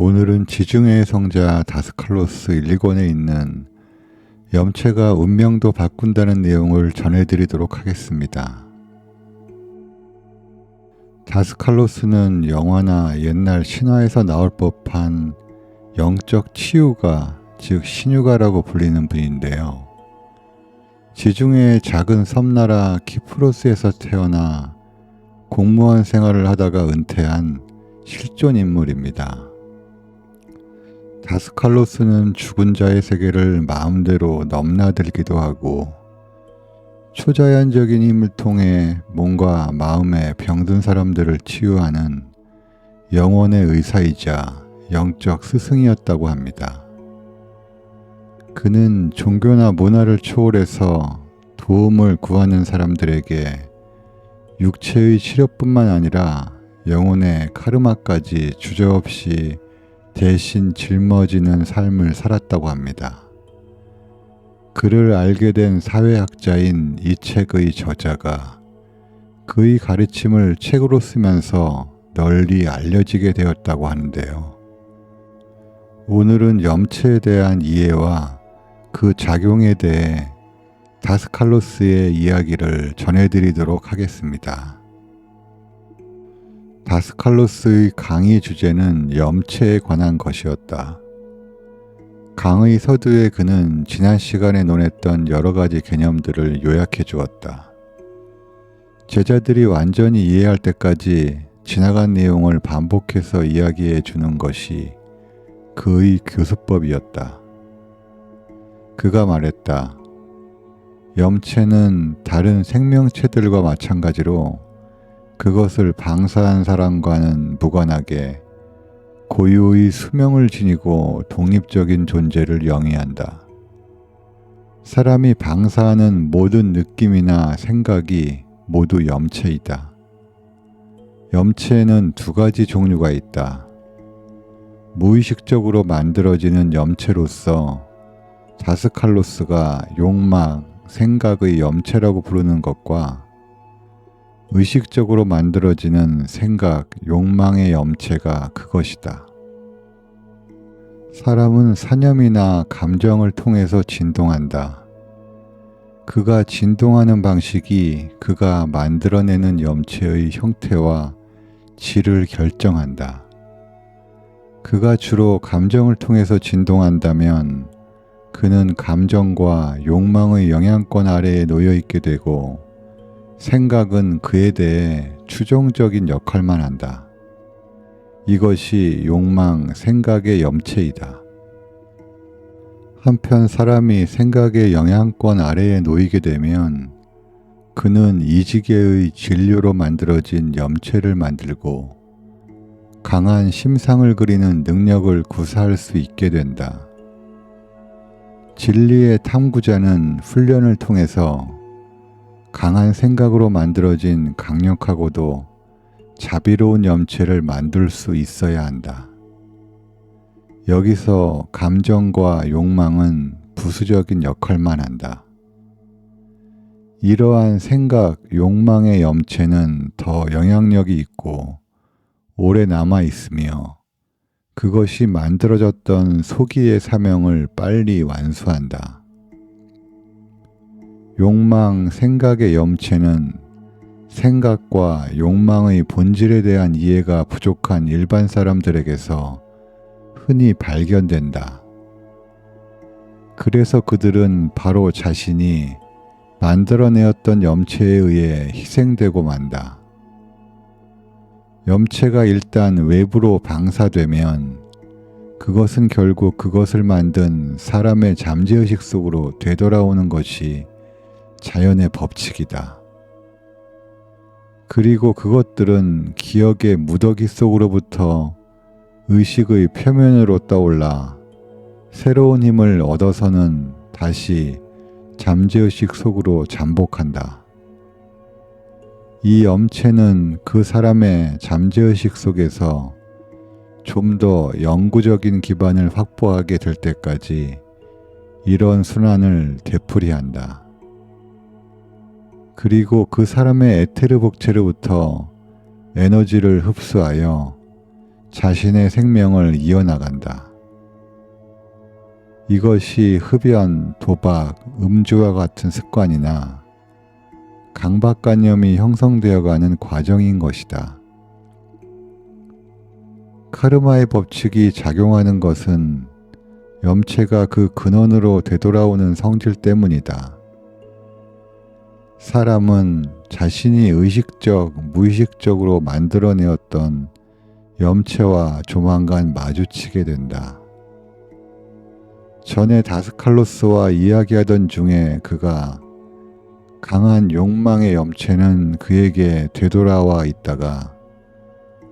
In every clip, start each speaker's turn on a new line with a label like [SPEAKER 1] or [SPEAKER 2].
[SPEAKER 1] 오늘은 지중해의 성자 다스칼로스 1권에 있는 염체가 운명도 바꾼다는 내용을 전해드리도록 하겠습니다. 다스칼로스는 영화나 옛날 신화에서 나올 법한 영적 치유가 즉 신유가라고 불리는 분인데요. 지중해의 작은 섬나라 키프로스에서 태어나 공무원 생활을 하다가 은퇴한 실존 인물입니다. 다스칼로스는 죽은 자의 세계를 마음대로 넘나들기도 하고 초자연적인 힘을 통해 몸과 마음에 병든 사람들을 치유하는 영혼의 의사이자 영적 스승이었다고 합니다. 그는 종교나 문화를 초월해서 도움을 구하는 사람들에게 육체의 치료뿐만 아니라 영혼의 카르마까지 주저없이 대신 짊어지는 삶을 살았다고 합니다. 그를 알게 된 사회학자인 이 책의 저자가 그의 가르침을 책으로 쓰면서 널리 알려지게 되었다고 하는데요. 오늘은 염체에 대한 이해와 그 작용에 대해 다스칼로스의 이야기를 전해드리도록 하겠습니다. 다스칼로스의 강의 주제는 염체에 관한 것이었다. 강의 서두에 그는 지난 시간에 논했던 여러 가지 개념들을 요약해 주었다. 제자들이 완전히 이해할 때까지 지나간 내용을 반복해서 이야기해 주는 것이 그의 교수법이었다. 그가 말했다. 염체는 다른 생명체들과 마찬가지로 그것을 방사한 사람과는 무관하게 고유의 수명을 지니고 독립적인 존재를 영위한다. 사람이 방사하는 모든 느낌이나 생각이 모두 염체이다. 염체에는 두 가지 종류가 있다. 무의식적으로 만들어지는 염체로서 자스칼로스가 욕망, 생각의 염체라고 부르는 것과 의식적으로 만들어지는 생각, 욕망의 염체가 그것이다. 사람은 사념이나 감정을 통해서 진동한다. 그가 진동하는 방식이 그가 만들어내는 염체의 형태와 질을 결정한다. 그가 주로 감정을 통해서 진동한다면 그는 감정과 욕망의 영향권 아래에 놓여 있게 되고 생각은 그에 대해 추종적인 역할만 한다. 이것이 욕망, 생각의 염체이다. 한편 사람이 생각의 영향권 아래에 놓이게 되면 그는 이지계의 진료로 만들어진 염체를 만들고 강한 심상을 그리는 능력을 구사할 수 있게 된다. 진리의 탐구자는 훈련을 통해서 강한 생각으로 만들어진 강력하고도 자비로운 염체를 만들 수 있어야 한다. 여기서 감정과 욕망은 부수적인 역할만 한다. 이러한 생각, 욕망의 염체는 더 영향력이 있고 오래 남아 있으며 그것이 만들어졌던 소기의 사명을 빨리 완수한다. 욕망, 생각의 염체는 생각과 욕망의 본질에 대한 이해가 부족한 일반 사람들에게서 흔히 발견된다. 그래서 그들은 바로 자신이 만들어내었던 염체에 의해 희생되고 만다. 염체가 일단 외부로 방사되면 그것은 결국 그것을 만든 사람의 잠재의식 속으로 되돌아오는 것이 자연의 법칙이다. 그리고 그것들은 기억의 무더기 속으로부터 의식의 표면으로 떠올라 새로운 힘을 얻어서는 다시 잠재의식 속으로 잠복한다. 이 염체는 그 사람의 잠재의식 속에서 좀 더 영구적인 기반을 확보하게 될 때까지 이런 순환을 되풀이한다. 그리고 그 사람의 에테르 복체로부터 에너지를 흡수하여 자신의 생명을 이어나간다. 이것이 흡연, 도박, 음주와 같은 습관이나 강박관념이 형성되어가는 과정인 것이다. 카르마의 법칙이 작용하는 것은 염체가 그 근원으로 되돌아오는 성질 때문이다. 사람은 자신이 의식적, 무의식적으로 만들어내었던 염체와 조만간 마주치게 된다. 전에 다스칼로스와 이야기하던 중에 그가 강한 욕망의 염체는 그에게 되돌아와 있다가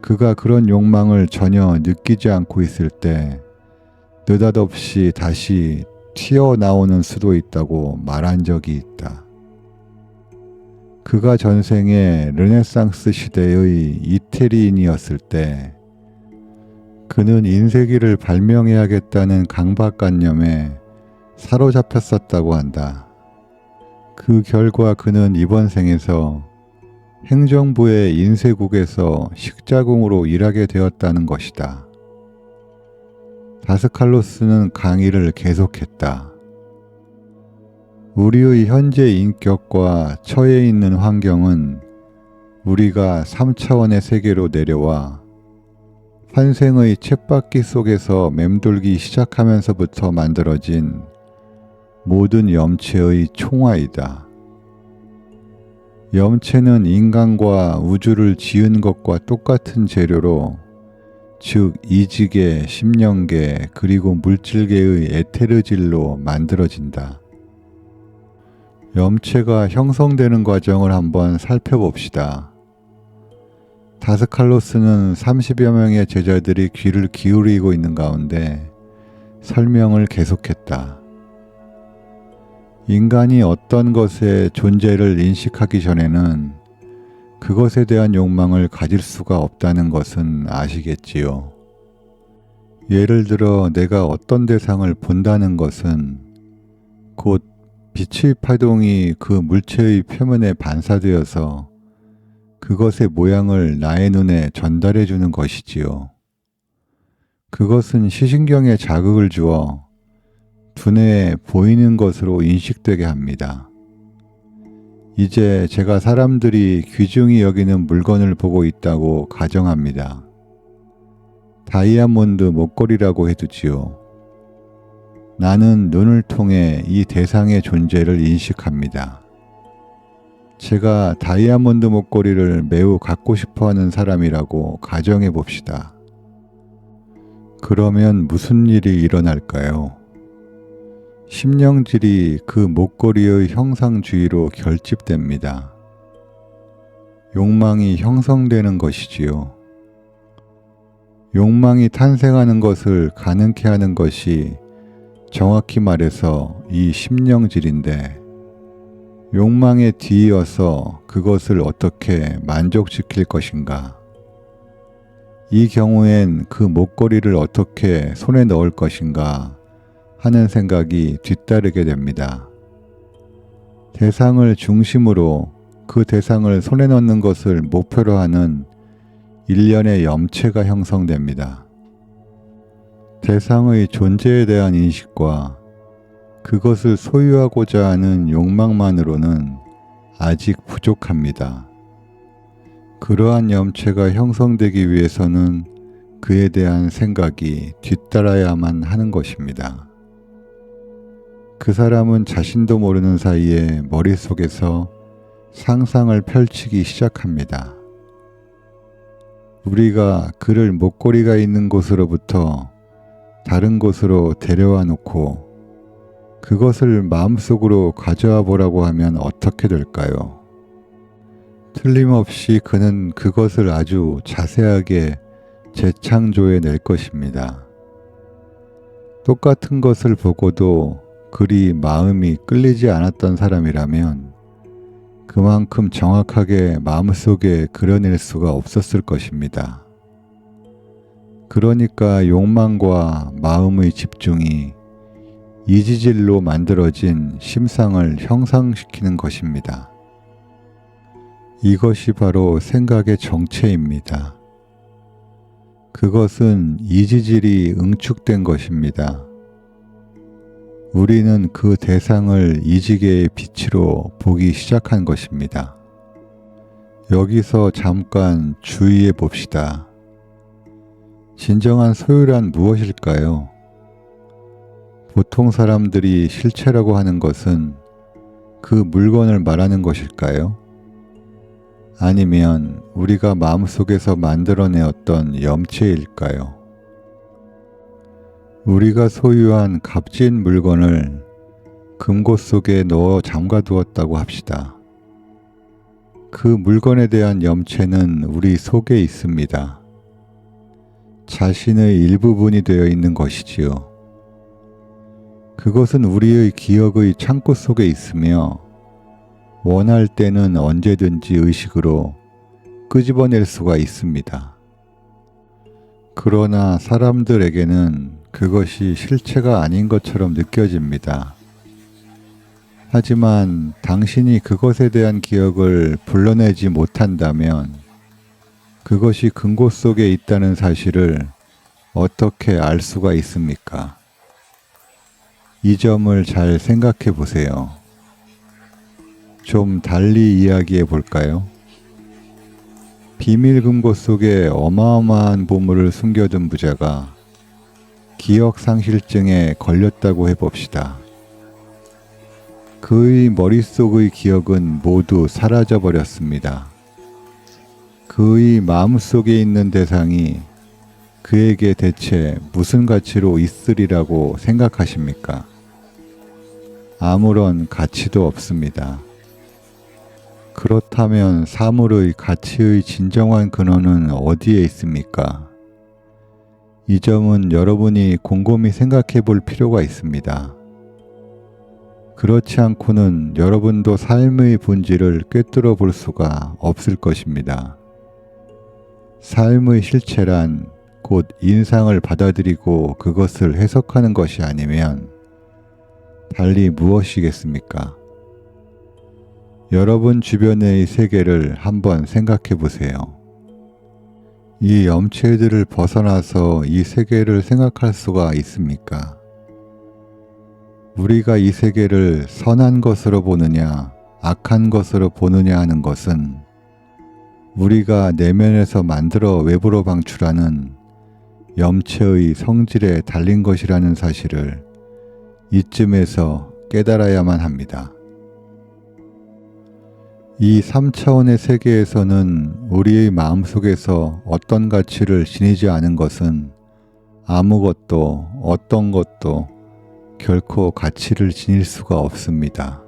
[SPEAKER 1] 그가 그런 욕망을 전혀 느끼지 않고 있을 때 느닷없이 다시 튀어나오는 수도 있다고 말한 적이 있다. 그가 전생에 르네상스 시대의 이태리인이었을 때 그는 인쇄기를 발명해야겠다는 강박관념에 사로잡혔었다고 한다. 그 결과 그는 이번 생에서 행정부의 인쇄국에서 식자공으로 일하게 되었다는 것이다. 다스칼로스는 강의를 계속했다. 우리의 현재 인격과 처해 있는 환경은 우리가 3차원의 세계로 내려와 환생의 쳇바퀴 속에서 맴돌기 시작하면서부터 만들어진 모든 염체의 총화이다. 염체는 인간과 우주를 지은 것과 똑같은 재료로 즉 이직의 심령계 그리고 물질계의 에테르질로 만들어진다. 염체가 형성되는 과정을 한번 살펴봅시다. 다스칼로스는 30여 명의 제자들이 귀를 기울이고 있는 가운데 설명을 계속했다. 인간이 어떤 것의 존재를 인식하기 전에는 그것에 대한 욕망을 가질 수가 없다는 것은 아시겠지요. 예를 들어 내가 어떤 대상을 본다는 것은 곧 빛의 파동이 그 물체의 표면에 반사되어서 그것의 모양을 나의 눈에 전달해 주는 것이지요. 그것은 시신경에 자극을 주어 두뇌에 보이는 것으로 인식되게 합니다. 이제 제가 사람들이 귀중히 여기는 물건을 보고 있다고 가정합니다. 다이아몬드 목걸이라고 해두지요. 나는 눈을 통해 이 대상의 존재를 인식합니다. 제가 다이아몬드 목걸이를 매우 갖고 싶어 하는 사람이라고 가정해 봅시다. 그러면 무슨 일이 일어날까요? 심령질이 그 목걸이의 형상 주의로 결집됩니다. 욕망이 형성되는 것이지요. 욕망이 탄생하는 것을 가능케 하는 것이 정확히 말해서 이 심령질인데 욕망에 뒤이어서 그것을 어떻게 만족시킬 것인가? 이 경우엔 그 목걸이를 어떻게 손에 넣을 것인가 하는 생각이 뒤따르게 됩니다. 대상을 중심으로 그 대상을 손에 넣는 것을 목표로 하는 일련의 염체가 형성됩니다. 대상의 존재에 대한 인식과 그것을 소유하고자 하는 욕망만으로는 아직 부족합니다. 그러한 염체가 형성되기 위해서는 그에 대한 생각이 뒤따라야만 하는 것입니다. 그 사람은 자신도 모르는 사이에 머릿속에서 상상을 펼치기 시작합니다. 우리가 그를 목걸이가 있는 곳으로부터 다른 곳으로 데려와 놓고 그것을 마음속으로 가져와 보라고 하면 어떻게 될까요? 틀림없이 그는 그것을 아주 자세하게 재창조해 낼 것입니다. 똑같은 것을 보고도 그리 마음이 끌리지 않았던 사람이라면 그만큼 정확하게 마음속에 그려낼 수가 없었을 것입니다. 그러니까 욕망과 마음의 집중이 이지질로 만들어진 심상을 형상시키는 것입니다. 이것이 바로 생각의 정체입니다. 그것은 이지질이 응축된 것입니다. 우리는 그 대상을 이지계의 빛으로 보기 시작한 것입니다. 여기서 잠깐 주의해 봅시다. 진정한 소유란 무엇일까요? 보통 사람들이 실체라고 하는 것은 그 물건을 말하는 것일까요? 아니면 우리가 마음속에서 만들어내었던 염체일까요? 우리가 소유한 값진 물건을 금고 속에 넣어 잠가 두었다고 합시다. 그 물건에 대한 염체는 우리 속에 있습니다. 자신의 일부분이 되어 있는 것이지요. 그것은 우리의 기억의 창고 속에 있으며 원할 때는 언제든지 의식으로 끄집어낼 수가 있습니다. 그러나 사람들에게는 그것이 실체가 아닌 것처럼 느껴집니다. 하지만 당신이 그것에 대한 기억을 불러내지 못한다면 그것이 근고 속에 있다는 사실을 어떻게 알 수가 있습니까? 이 점을 잘 생각해 보세요. 좀 달리 이야기해 볼까요? 비밀 금고 속에 어마어마한 보물을 숨겨둔 부자가 기억 상실증에 걸렸다고 해봅시다. 그의 머릿속의 기억은 모두 사라져 버렸습니다. 그의 마음속에 있는 대상이 그에게 대체 무슨 가치로 있으리라고 생각하십니까? 아무런 가치도 없습니다. 그렇다면 사물의 가치의 진정한 근원은 어디에 있습니까? 이 점은 여러분이 곰곰이 생각해 볼 필요가 있습니다. 그렇지 않고는 여러분도 삶의 본질을 꿰뚫어 볼 수가 없을 것입니다. 삶의 실체란 곧 인상을 받아들이고 그것을 해석하는 것이 아니면 달리 무엇이겠습니까? 여러분 주변의 세계를 한번 생각해 보세요. 이 염체들을 벗어나서 이 세계를 생각할 수가 있습니까? 우리가 이 세계를 선한 것으로 보느냐, 악한 것으로 보느냐 하는 것은 우리가 내면에서 만들어 외부로 방출하는 염체의 성질에 달린 것이라는 사실을 이쯤에서 깨달아야만 합니다. 이 3차원의 세계에서는 우리의 마음속에서 어떤 가치를 지니지 않은 것은 아무것도 어떤 것도 결코 가치를 지닐 수가 없습니다.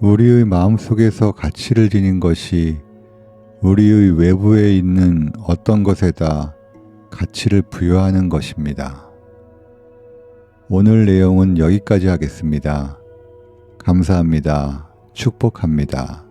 [SPEAKER 1] 우리의 마음속에서 가치를 지닌 것이 우리의 외부에 있는 어떤 것에다 가치를 부여하는 것입니다. 오늘 내용은 여기까지 하겠습니다. 감사합니다. 축복합니다.